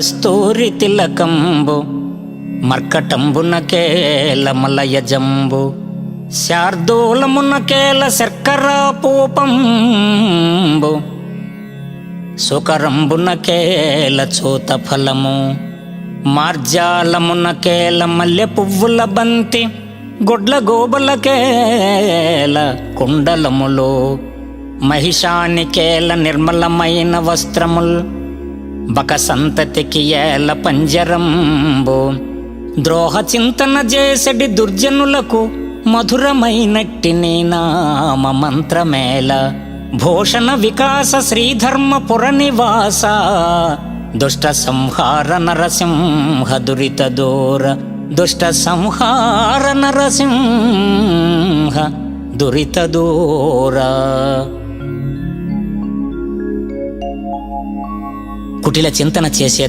స్తూరి తిలకంబు మర్కటంబున కేల మలయజంబు శార్దూలమున కేల శర్కర పూపంబు సుకరంబున చూత ఫలము మార్జాలమున మల్లె పువ్వుల బంతి గుడ్ల గోబలకేల కుండలములు మహిషానికేల నిర్మలమైన వస్త్రములు బక సంతతికి ఏల పంజరంబు. ద్రోహ చింతన చేసడి దుర్జనులకు మధురమైనట్టి నామ మంత్రమేళ భూషణ వికాస శ్రీధర్మపుర నివాస దుష్ట సంహార నరసింహ దురిత దూర. దుష్ట సంహార నరసింహ దురిత దూరా. కుటిల చింతన చేసే